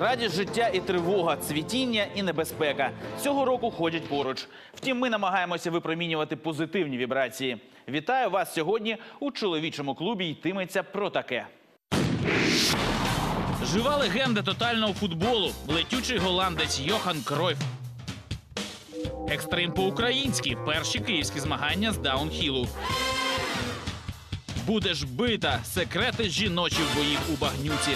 Радість життя і тривога, цвітіння і небезпека цього року ходять поруч. Втім, ми намагаємося випромінювати позитивні вібрації. Вітаю вас сьогодні у чоловічому клубі. Йтиметься про таке. Жива легенда тотального футболу, летючий голландець Йохан Кройф. Екстрим по-українськи перші київські змагання з даунхілу. Будеш бита секрети жіночих боїв у багнюці.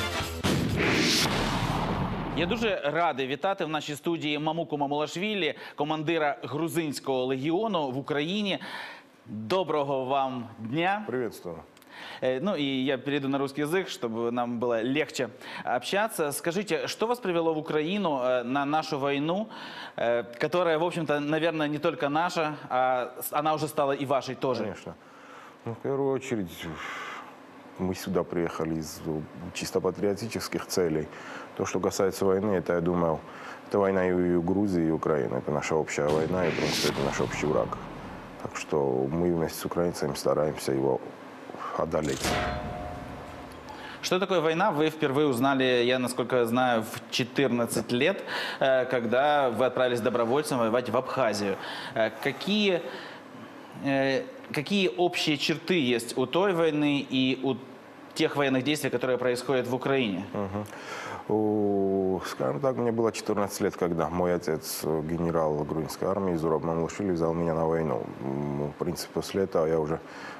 Я дуже радий вітати в нашій студії Мамуку Мамулашвілі, командира грузинського легіону в Україні. Доброго вам дня. Приветствую. Э, Ну и я перейду на русский язык, чтобы нам было легче общаться. Скажите, что вас привело в Украину э, на нашу войну, э, которая, в общем-то, наверное, не только наша, а с- она уже стала и вашей тоже? Конечно. Ну, в первую очередь, мы сюда приехали из э, чисто патриотических целей. То, что касается войны, это, я думаю, это война и Грузии, и Украины. Это наша общая война, и, в принципе, это наш общий враг. Так что мы вместе с украинцами стараемся его одолеть. Что такое война, вы впервые узнали, я, насколько знаю, в 14 лет, э, когда вы отправились добровольцем воевать в Абхазию. Э, Какие, э, какие общие черты есть у той войны и у тех военных действий, которые происходят в Украине? О, Скажем так, мне было 14 лет, когда мой отец, э, генерал грузинской армии Зураб Мамлашвили, взял меня на войну. М, В принципе, после этого я уже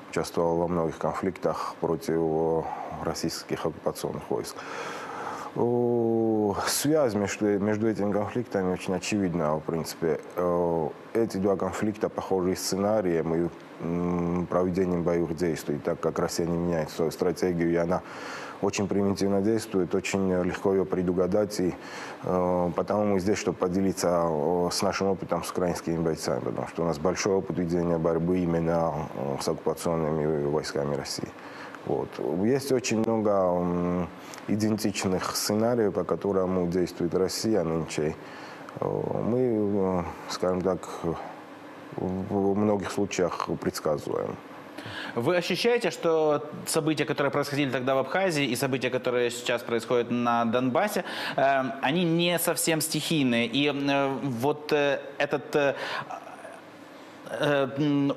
участвовал во многих конфликтах против э, российских оккупационных войск. Связь между, между этими конфликтами очень очевидна. В принципе, Э, эти два конфликта похожи сценарием и проведением боевых действий, так как Россия не меняет свою стратегию, и она очень примитивно действует, очень легко ее предугадать. И, э, потому мы здесь, чтобы поделиться э, с нашим опытом с украинскими бойцами, потому что у нас большой опыт ведения борьбы именно с оккупационными войсками России. Вот. Есть очень много идентичных сценариев, по которым действует Россия нынче. Э, Мы, э, скажем так, в многих случаях предсказываем. Вы ощущаете, что события, которые происходили тогда в Абхазии, и события, которые сейчас происходят на Донбассе, э, они не совсем стихийные. И э, вот э, этот э,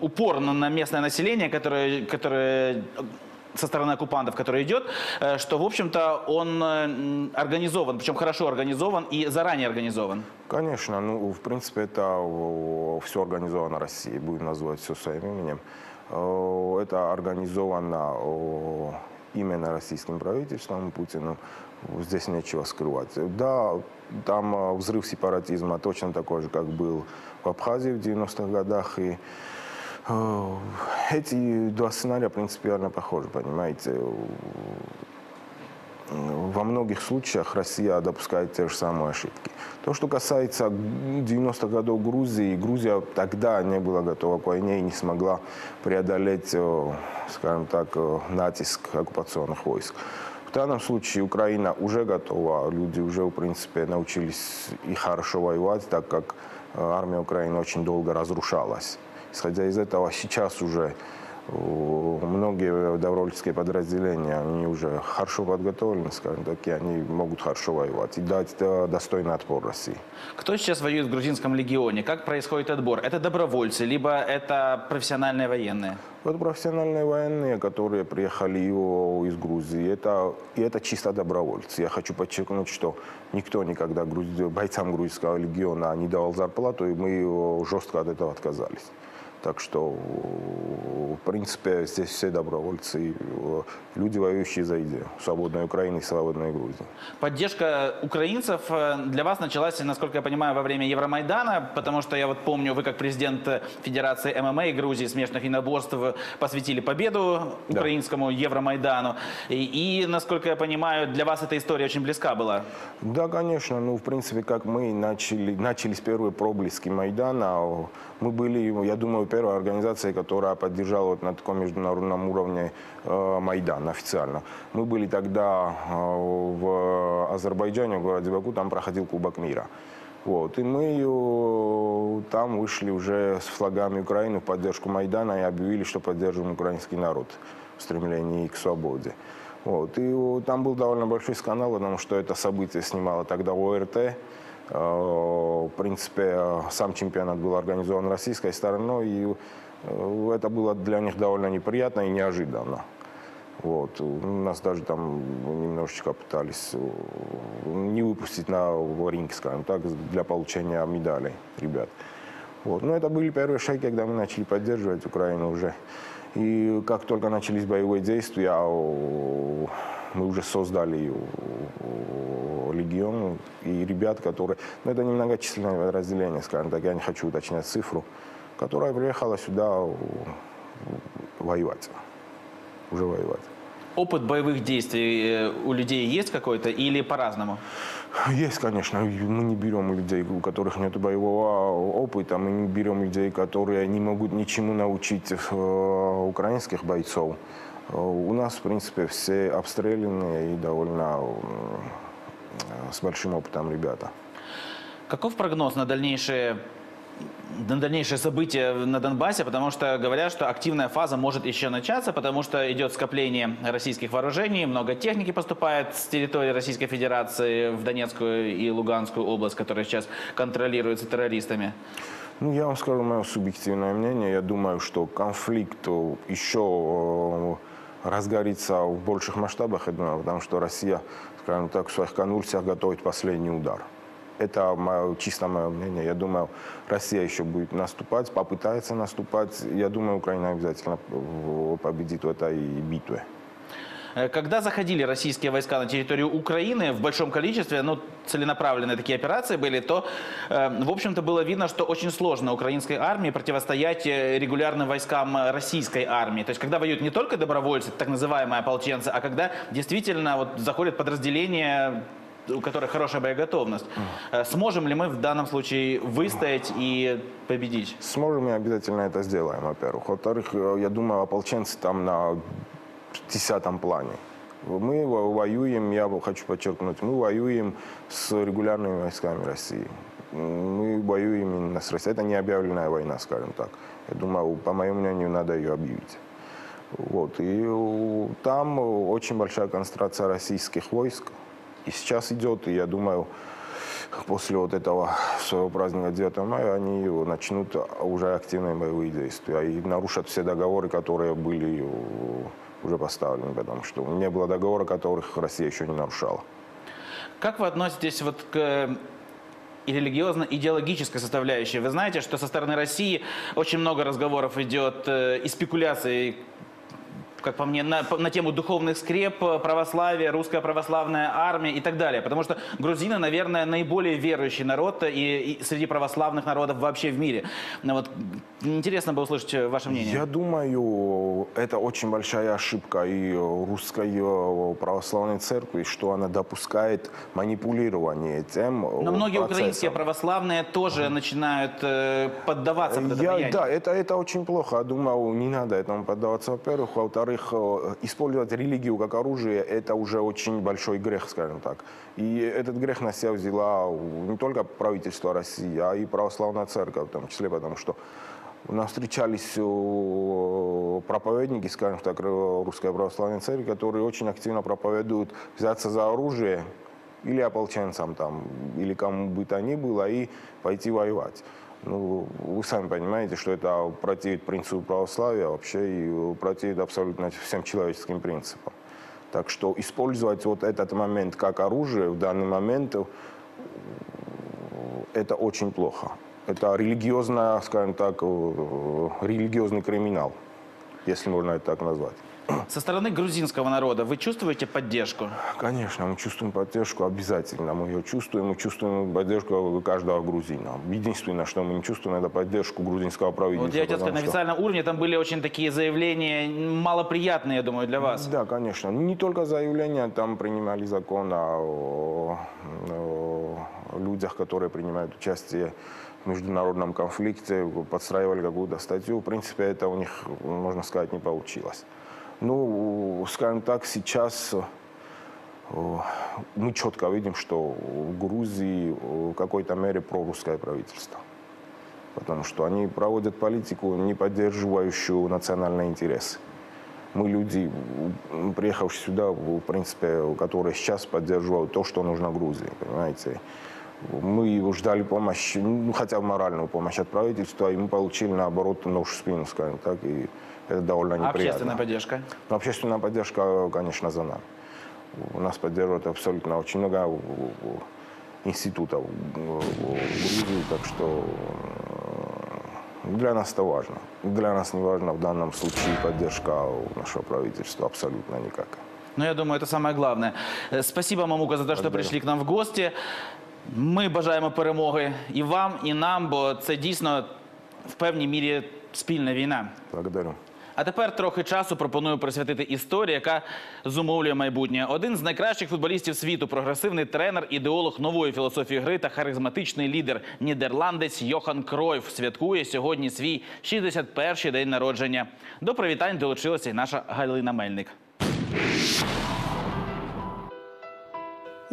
упор на местное население, которое, которое со стороны оккупантов, который идет, э, что, в общем-то, он э, м, организован, причем хорошо организован и заранее организован. Конечно, ну, в принципе, это все организовано Россией, будем называть все своим именем. Э, Это организовано э, именно российским правительством Путиным. Здесь нечего скрывать. Да, там э, взрыв сепаратизма точно такой же, как был в Абхазии в 90-х годах. И э, эти два сценария принципиально похожи, понимаете. Во многих случаях Россия допускает те же самые ошибки. То, что касается 90-х годов Грузии, Грузия тогда не была готова к войне и не смогла преодолеть, э, скажем так, э, натиск оккупационных войск. В данном случае Украина уже готова, люди уже, в принципе, научились и хорошо воевать, так как э, армия Украины очень долго разрушалась. Исходя из этого, сейчас уже э, многие добровольческие подразделения, они уже хорошо подготовлены, скажем так, и они могут хорошо воевать и дать э, достойный отпор России. Кто сейчас воюет в грузинском легионе? Как происходит отбор? Это добровольцы, либо это профессиональные военные? Вот профессиональные военные, которые приехали из Грузии, это, и это чисто добровольцы. Я хочу подчеркнуть, что никто никогда грузи- бойцам грузинского легиона не давал зарплату, и мы э, жестко от этого отказались. Так что, в принципе, здесь все добровольцы, э, люди, воюющие за идею свободной Украины и свободной Грузии. Поддержка украинцев э, для вас началась, насколько я понимаю, во время Евромайдана, потому что я вот помню, вы как президент э, Федерации ММА Грузии смешанных единоборств э, посвятили победу Да. украинскому Евромайдану. И, и, насколько я понимаю, для вас эта история очень близка была. Да, конечно. Ну, в принципе, как мы начали, начались первые проблески Майдана, мы были, я думаю, первой организацией, которая поддержала вот на таком международном уровне э, Майдан официально. Мы были тогда э, в Азербайджане, в городе Баку, там проходил Кубок мира. Вот. И мы э, там вышли уже с флагами Украины в поддержку Майдана и объявили, что поддерживаем украинский народ в стремлении к свободе. Вот. И там был довольно большой скандал, потому что это событие снимало тогда ОРТ. Э, В принципе, э, сам чемпионат был организован российской стороной, и э, это было для них довольно неприятно и неожиданно. Вот. Нас даже там немножечко пытались не выпустить на ринг, скажем так, для получения медалей ребят. Вот. Но это были первые шаги, когда мы начали поддерживать Украину уже. И как только начались боевые действия, о, мы уже создали легион и ребят, которые... Ну, это немногочисленное разделение, скажем так, я не хочу уточнять цифру, которая приехала сюда о, воевать, уже воевать. Опыт боевых действий э, у людей есть какой-то или по-разному? Есть, конечно. Мы не берем людей, у которых нет боевого опыта. Мы не берем людей, которые не могут ничему научить э, украинских бойцов. У нас, в принципе, все обстрелянные и довольно с большим опытом ребята. Каков прогноз на дальнейшие на дальнейшие события на Донбассе, потому что говорят, что активная фаза может еще начаться, потому что идет скопление российских вооружений, много техники поступает с территории Российской Федерации в Донецкую и Луганскую область, которая сейчас контролируется террористами. Ну, я вам скажу мое субъективное мнение. Я думаю, что конфликт еще э, разгорится в больших масштабах, я думаю, потому что Россия, скажем так, в своих конвульсиях готовит последний удар. Это мое, чисто мое мнение. Я думаю, Россия еще будет наступать, попытается наступать. Я думаю, Украина обязательно победит в этой битве. Э, Когда заходили российские войска на территорию Украины в большом количестве, ну, целенаправленные такие операции были, то, э, в общем-то, было видно, что очень сложно украинской армии противостоять э, регулярным войскам российской армии. То есть, когда воюют не только добровольцы, так называемые ополченцы, а когда действительно вот, заходят подразделения у которых хорошая боеготовность. Сможем ли мы в данном случае выстоять и победить? Сможем и обязательно это сделаем, во-первых. Во-вторых, я думаю, ополченцы там на десятом плане. Мы во- воюем, я хочу подчеркнуть, мы воюем с регулярными войсками России. Мы воюем именно с Россией. Это не объявленная война, скажем так. Я думаю, по моему мнению, надо ее объявить. Вот. И там очень большая концентрация российских войск. И сейчас идет, и я думаю, после вот этого своего праздника 9 мая они начнут уже активные боевые действия и нарушат все договоры, которые были уже поставлены, потому что не было договора, которых Россия еще не нарушала. Как вы относитесь вот к э, и религиозно-идеологической составляющей? Вы знаете, что со стороны России очень много разговоров идет э, и спекуляций, как по мне, на, на тему духовных скреп, э, православия, русская православная армия и так далее. Потому что грузины, наверное, наиболее верующий народ и, и среди православных народов вообще в мире. Ну Вот, интересно бы услышать э, ваше мнение. Я думаю, это очень большая ошибка и русской э, православной церкви, что она допускает манипулирование тем Но многие украинские православные тоже начинают э, поддаваться под это Я, влияние. да, это, это очень плохо. Я думаю, не надо этому поддаваться, во-первых. Во-вторых, э, использовать религию как оружие – это уже очень большой грех, скажем так. И этот грех на себя взяла не только правительство России, а и православная церковь в том числе, потому что у нас встречались э, проповедники, скажем так, э, русской православной церкви, которые очень активно проповедуют взяться за оружие или ополченцам там, или кому бы то ни было, и пойти воевать. Ну, вы сами понимаете, что это противит принципу православия вообще и противит абсолютно всем человеческим принципам. Так что использовать вот этот момент как оружие в данный момент, э, это очень плохо. Это религиозно, скажем так, э, религиозный криминал, если можно это так назвать. Со стороны грузинского народа вы чувствуете поддержку? Конечно, мы чувствуем поддержку обязательно. Мы ее чувствуем, мы чувствуем поддержку каждого грузина. Единственное, что мы не чувствуем, это поддержку грузинского правительства. Вот я хотел сказать, на официальном уровне там были очень такие заявления, малоприятные, я думаю, для вас. Да, конечно. Не только заявления, там принимали закон о, о людях, которые принимают участие в международном конфликте, подстраивали какую-то статью. В принципе, это у них, можно сказать, не получилось. Ну, скажем так, сейчас э, мы четко видим, что в Грузии э, в какой-то мере прорусское правительство. Потому что они проводят политику, не поддерживающую национальные интересы. мы люди, приехавшие сюда, в принципе, которые сейчас поддерживают то, что нужно Грузии, понимаете. Мы ждали помощи, ну, хотя бы моральную помощь от правительства, и мы получили, наоборот, нож в спину, скажем так, и это довольно А неприятно. общественная поддержка? Но общественная поддержка, конечно, за нами. У нас поддерживает абсолютно очень много у- у- институтов в в Грузии, так что э, для нас это важно. Для нас не важно в данном случае поддержка у нашего правительства абсолютно никакая. Ну, я думаю, это самое главное. Э, Спасибо, Мамука, за те, що Благодарю. прийшли к нам в гості. Ми бажаємо перемоги і вам, і нам, бо це дійсно в певній мірі спільна війна. Благодарю. А тепер трохи часу пропоную присвятити історії, яка зумовлює майбутнє. Один з найкращих футболістів світу, прогресивний тренер, ідеолог нової філософії гри та харизматичний лідер нідерландець Йохан Кройф святкує сьогодні свій 61-й день народження. До привітань долучилася й наша Галина Мельник.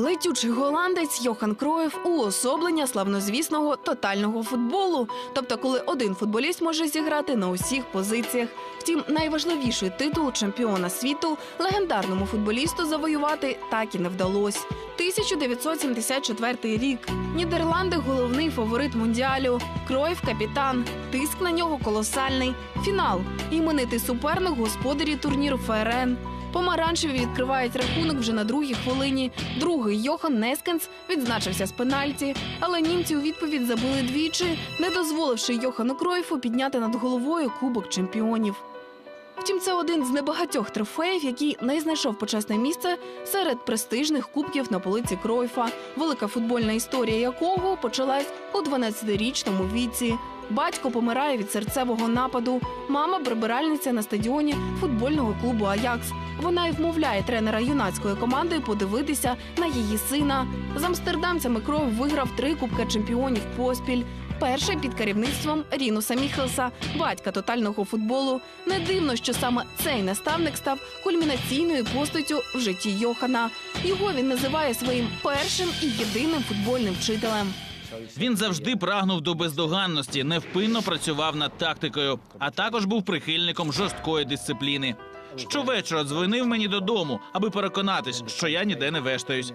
Летючий голландець Йохан Кроєв уособлення славнозвісного тотального футболу. Тобто, коли один футболіст може зіграти на усіх позиціях. Втім, найважливіший титул чемпіона світу легендарному футболісту завоювати так і не вдалося. 1974 рік. Нідерланди головний фаворит мундіалю. Кроєв капітан. Тиск на нього колосальний. Фінал. Іменитий суперник господарі турніру ФРН. Помаранчеві відкривають рахунок вже на другій хвилині. Другий Йохан Нескенс відзначився з пенальті, але німці у відповідь забили двічі, не дозволивши Йохану Кройфу підняти над головою кубок чемпіонів. Втім, це один з небагатьох трофеїв, який не знайшов почесне місце серед престижних кубків на полиці Кройфа, велика футбольна історія якого почалась у 12-річному віці. Батько помирає від серцевого нападу. Мама прибиральниця на стадіоні футбольного клубу Аякс. Вона й вмовляє тренера юнацької команди подивитися на її сина. З амстердамцями кров виграв три кубка чемпіонів поспіль. Перший під керівництвом Рінуса Міхелса, батька тотального футболу. Не дивно, що саме цей наставник став кульмінаційною постаттю в житті Йохана. Його він називає своїм першим і єдиним футбольним вчителем. Він завжди прагнув до бездоганності, невпинно працював над тактикою, а також був прихильником жорсткої дисципліни. Щовечора дзвонив мені додому, аби переконатись, що я ніде не вештаюсь.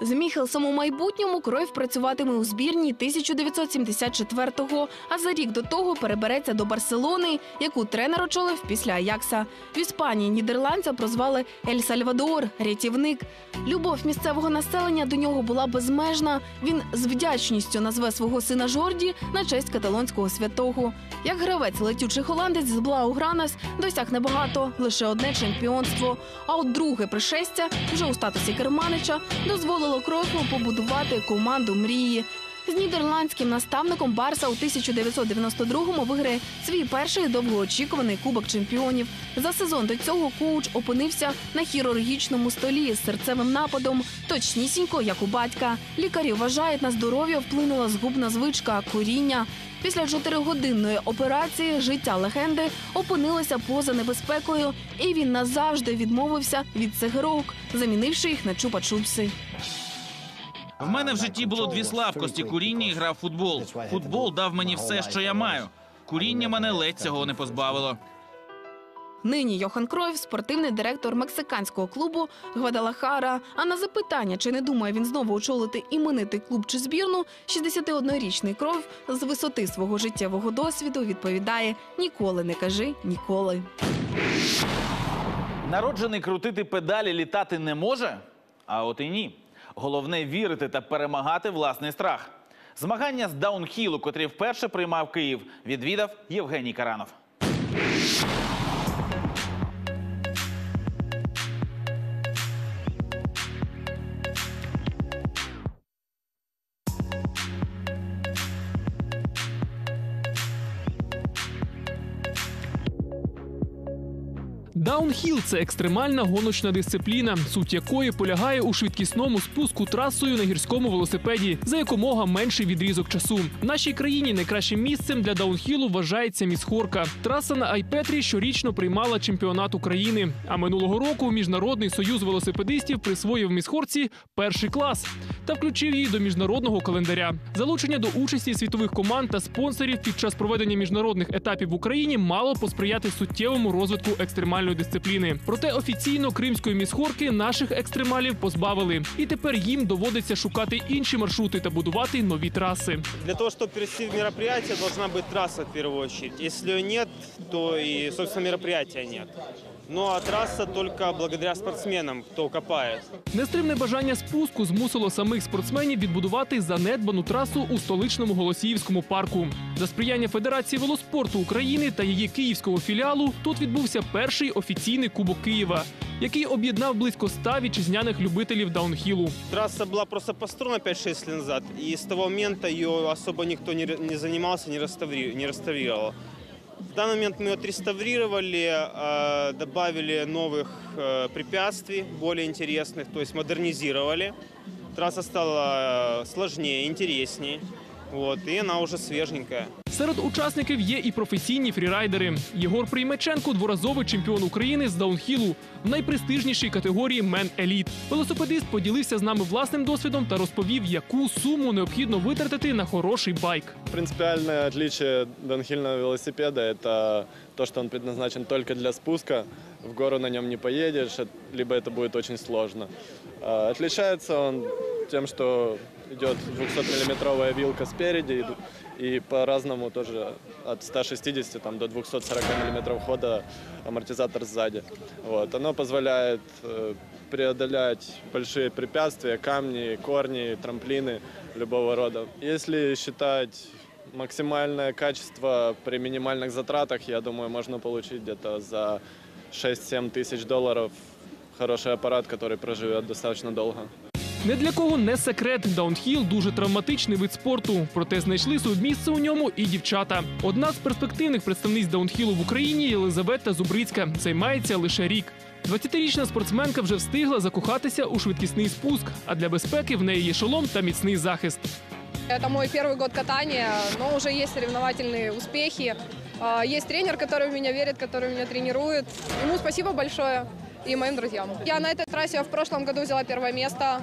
З Міхелсом у майбутньому Кройф працюватиме у збірній 1974-го, а за рік до того перебереться до Барселони, яку тренер очолив після Аякса. В Іспанії нідерландця прозвали Ель Сальвадор, рятівник. Любов місцевого населення до нього була безмежна. Він з вдячністю назве свого сина Жорді на честь каталонського святого. Як гравець летючий голландець з Блаугранас досяг небагато, лише одне чемпіонство. А от друге пришестя вже у статусі керманича дозволило Кройфу побудувати команду мрії. З нідерландським наставником Барса у 1992-му виграє свій перший довгоочікуваний кубок чемпіонів. За сезон до цього коуч опинився на хірургічному столі з серцевим нападом, точнісінько, як у батька. Лікарі вважають, на здоров'я вплинула згубна звичка куріння. Після чотиригодинної операції життя легенди опинилося поза небезпекою, і він назавжди відмовився від цигарок, замінивши їх на чупа-чупси. В мене в житті було дві слабкості: куріння і гра в футбол. Футбол дав мені все, що я маю. Куріння мене ледь цього не позбавило. Нині Йохан Кройф – спортивний директор мексиканського клубу Гвадалахара. А на запитання, чи не думає він знову очолити іменитий клуб чи збірну, 61-річний Кройф з висоти свого життєвого досвіду відповідає: ніколи не кажи ніколи. Народжений крутити педалі літати не може, а от і ні. Головне вірити та перемагати власний страх. Змагання з даунхілу, котрі вперше приймав Київ, відвідав Євгеній Каранов. Даунхіл це екстремальна гоночна дисципліна, суть якої полягає у швидкісному спуску трасою на гірському велосипеді за якомога менший відрізок часу. В нашій країні найкращим місцем для даунхілу вважається місхорка. Траса на Айпетрі щорічно приймала чемпіонат України. А минулого року міжнародний союз велосипедистів присвоїв місхорці перший клас та включив її до міжнародного календаря. Залучення до участі світових команд та спонсорів під час проведення міжнародних етапів в Україні мало посприяти суттєвому розвитку екстремальної дисципліни. Проте офіційно кримської місхорки наших екстремалів позбавили, і тепер їм доводиться шукати інші маршрути та будувати нові траси. Для того, щоб перейти в мероприятие, должна бути траса в першу чергу. Якщо нет, то і собственно, мероприятия нет. Ну а трасса только благодаря спортсменам, кто копает. Нестримне бажання спуску змусило самих спортсменів відбудувати занедбану трасу у столичному Голосіївському парку. За сприяння Федерації велоспорту України та її київського філіалу тут відбувся перший офіційний кубок Києва, який об'єднав близько ста вітчизняних любителів даунхілу. Трасса была просто построена 5-6 лет назад, и с того момента ее особо никто не, ре- не занимался, В данный момент мы отреставрировали, э, добавили новых э, препятствий, более интересных, то есть модернизировали. Трасса стала э, сложнее, интереснее, вот, и она уже свеженькая. Серед учасників є і професійні фрірайдери. Єгор Приймаченко дворазовий чемпіон України з даунхілу в найпрестижнішій категорії Мен Еліт. Велосипедист поділився з нами власним досвідом та розповів, яку суму необхідно витратити на хороший байк. Принципиальное отличие донхильного велосипеда – это то, что он предназначен только для спуска. В гору на нем не поедешь, э, либо это будет очень сложно. А, Отличается он тем, что идет 200-миллиметровая вилка спереди и, и по-разному тоже от 160 там, до 240 миллиметров хода амортизатор сзади. Вот. Оно позволяет э, преодолять большие препятствия, камни, корни, трамплины любого рода. Если считать максимальное качество при минимальных затратах, я думаю, можно получить где-то за 6-7 тысяч долларов хороший аппарат, который проживет достаточно долго. Не для кого не секрет. Даунхіл дуже травматичний вид спорту. Проте знайшли своє місце у ньому і дівчата. Одна з перспективних представниць даунхілу в Україні Єлизавета Зубрицька займається лише рік. 20-річна спортсменка вже встигла закохатися у швидкісний спуск, а для безпеки в неї є шолом та міцний захист. Это мой первый год катания, но уже есть соревновательные успехи. А, Есть тренер, который в меня верит, который меня тренирует. Ему спасибо большое и моим друзьям. Я на этой трассе в прошлом году взяла первое место,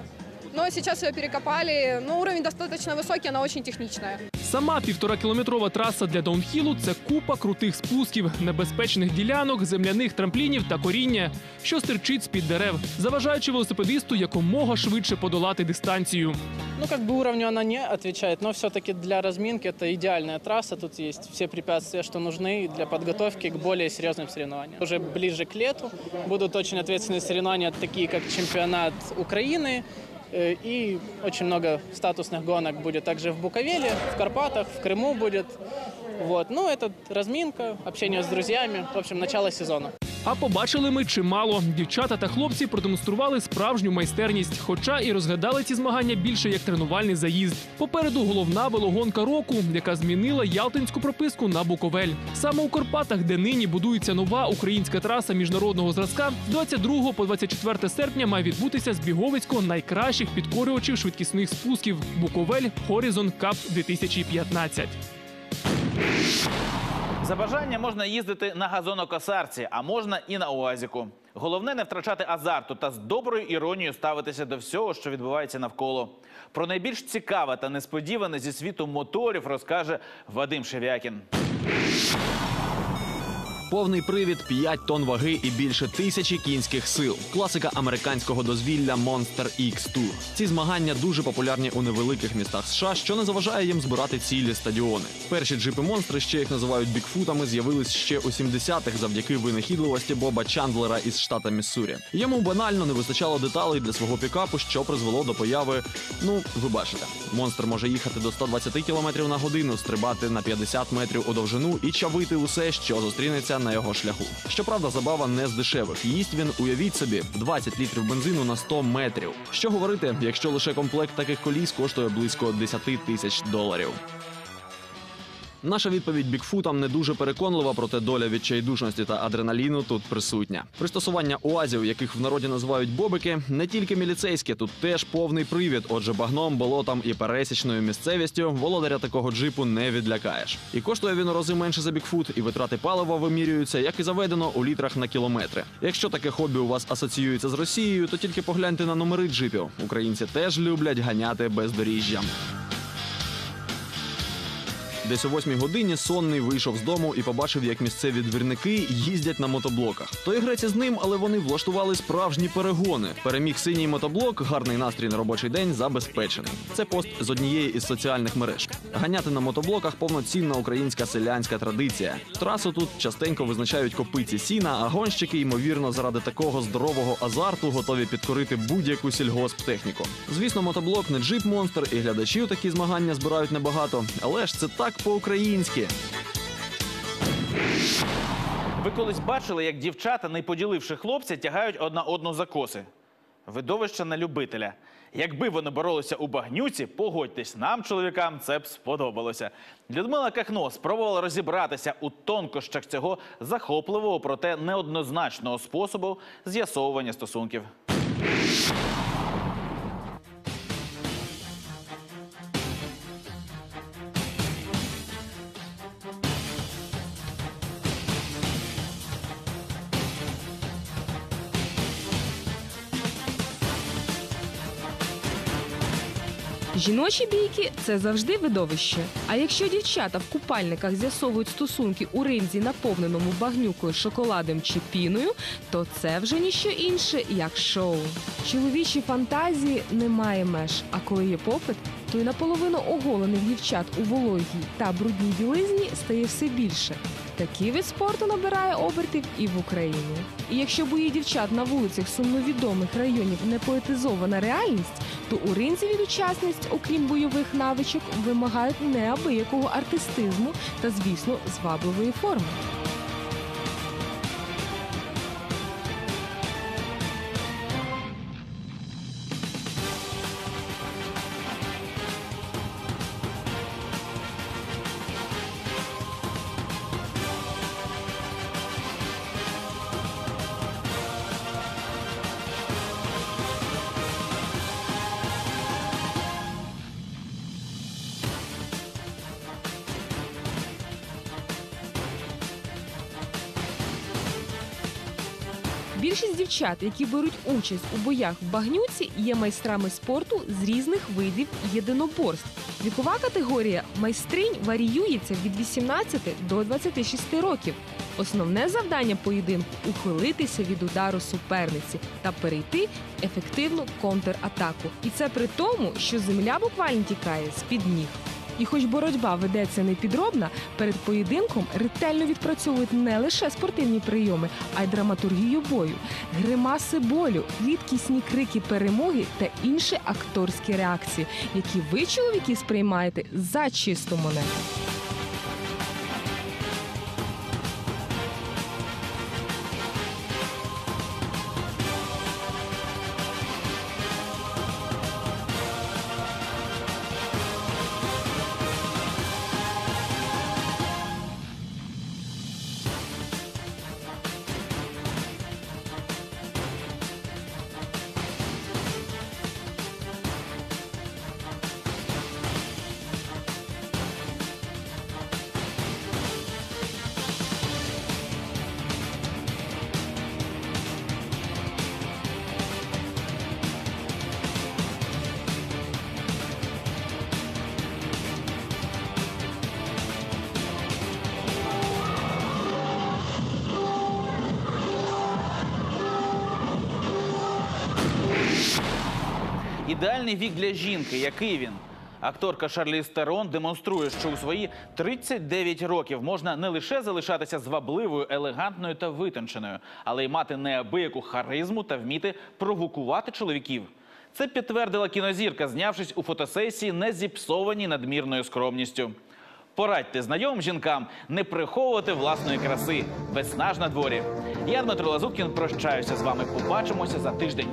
но сейчас ее перекопали. Но уровень достаточно высокий, она очень техничная. Сама півторакілометрова траса для даунхілу це купа крутих спусків, небезпечних ділянок, земляних трамплінів та коріння, що стирчить з-під дерев, заважаючи велосипедисту якомога швидше подолати дистанцію. Ну, как бы уровню она не отвечает, но все-таки для разминки это идеальная трасса. Тут есть все препятствия, что нужны для подготовки к более серьезным соревнованиям. Уже ближе к лету будут очень ответственные соревнования, такие как чемпионат Украины. э, И очень много статусных гонок будет также в Буковеле, в Карпатах, в Крыму будет. Вот. Ну, это разминка, общение с друзьями. В общем, начало сезона. А побачили ми чимало. Дівчата та хлопці продемонстрували справжню майстерність, хоча і розглядали ці змагання більше як тренувальний заїзд. Попереду головна велогонка року, яка змінила ялтинську прописку на Буковель. Саме у Карпатах, де нині будується нова українська траса міжнародного зразка, з 22 по 24 серпня має відбутися збіговисько найкращих підкорювачів швидкісних спусків Буковель Хорізон Кап 2015. За бажання можна їздити на газонокосарці, а можна і на уазіку. Головне не втрачати азарту та з доброю іронією ставитися до всього, що відбувається навколо. Про найбільш цікаве та несподіване зі світу моторів розкаже Вадим Шевякін. Повний привід 5 тонн ваги і більше тисячі кінських сил. Класика американського дозвілля Monster X Tour. Ці змагання дуже популярні у невеликих містах США, що не заважає їм збирати цілі стадіони. Перші джипи монстри, ще їх називають бікфутами, з'явились ще у 70-х завдяки винахідливості Боба Чандлера із штата Міссурі. Йому банально не вистачало деталей для свого пікапу, що призвело до появи. Ну, ви бачите, монстр може їхати до 120 км на годину, стрибати на 50 метрів у довжину і чавити усе, що зустрінеться на його шляху. Щоправда, забава не з дешевих. Їсть він, уявіть собі, 20 літрів бензину на 100 метрів. Що говорити, якщо лише комплект таких коліс коштує близько 10 тисяч доларів. Наша відповідь Бікфутам не дуже переконлива, проте доля відчайдушності та адреналіну тут присутня. Пристосування уазів, яких в народі називають бобики, не тільки міліцейське, тут теж повний привід. Отже, багном, болотом і пересічною місцевістю володаря такого джипу не відлякаєш. І коштує він у рази менше за бікфут, і витрати палива вимірюються, як і заведено у літрах на кілометри. Якщо таке хобі у вас асоціюється з Росією, то тільки погляньте на номери джипів. Українці теж люблять ганяти бездоріжжям. Десь о восьмій годині сонний вийшов з дому і побачив, як місцеві двірники їздять на мотоблоках. Той греться з ним, але вони влаштували справжні перегони. Переміг синій мотоблок, гарний настрій на робочий день забезпечений. Це пост з однієї із соціальних мереж. Ганяти на мотоблоках повноцінна українська селянська традиція. Трасу тут частенько визначають копиці сіна, а гонщики, ймовірно, заради такого здорового азарту готові підкорити будь-яку сільгосптехніку. Звісно, мотоблок не джип монстр, і глядачів такі змагання збирають небагато, але ж це так по-українськи. Ви колись бачили, як дівчата, не поділивши хлопця, тягають одна одну за коси? Видовище на любителя. Якби вони боролися у багнюці, погодьтесь, нам, чоловікам, це б сподобалося. Людмила Кахно спробувала розібратися у тонкощах цього захопливого, проте неоднозначного способу з'ясовування стосунків. Жіночі бійки це завжди видовище. А якщо дівчата в купальниках з'ясовують стосунки у ринзі, наповненому багнюкою, шоколадом чи піною, то це вже ніщо інше, як шоу. Чоловічі фантазії немає меж. А коли є попит, то й наполовину оголених дівчат у вологій та брудній білизні стає все більше. Такий вид спорту набирає обертів і в Україні. І якщо бої дівчат на вулицях сумновідомих районів не поетизована реальність, то у ринзі від учасниць, окрім бойових навичок, вимагають неабиякого артистизму та, звісно, звабливої форми. Більшість дівчат, які беруть участь у боях в багнюці, є майстрами спорту з різних видів єдиноборств. Вікова категорія майстринь варіюється від 18 до 26 років. Основне завдання поєдинку ухилитися від удару суперниці та перейти ефективну контратаку. І це при тому, що земля буквально тікає з під ніг. І хоч боротьба ведеться не підробна, перед поєдинком ретельно відпрацьовують не лише спортивні прийоми, а й драматургію бою, гримаси болю, рідкісні крики перемоги та інші акторські реакції, які ви, чоловіки, сприймаєте за чисту монету. Ідеальний вік для жінки, який він? Акторка Шарлі Стерон демонструє, що у свої 39 років можна не лише залишатися звабливою, елегантною та витонченою, але й мати неабияку харизму та вміти провокувати чоловіків. Це підтвердила кінозірка, знявшись у фотосесії, не зіпсованій надмірною скромністю. Порадьте знайомим жінкам не приховувати власної краси. Весна ж на дворі. Я Дмитро Лазуткін прощаюся з вами. Побачимося за тиждень.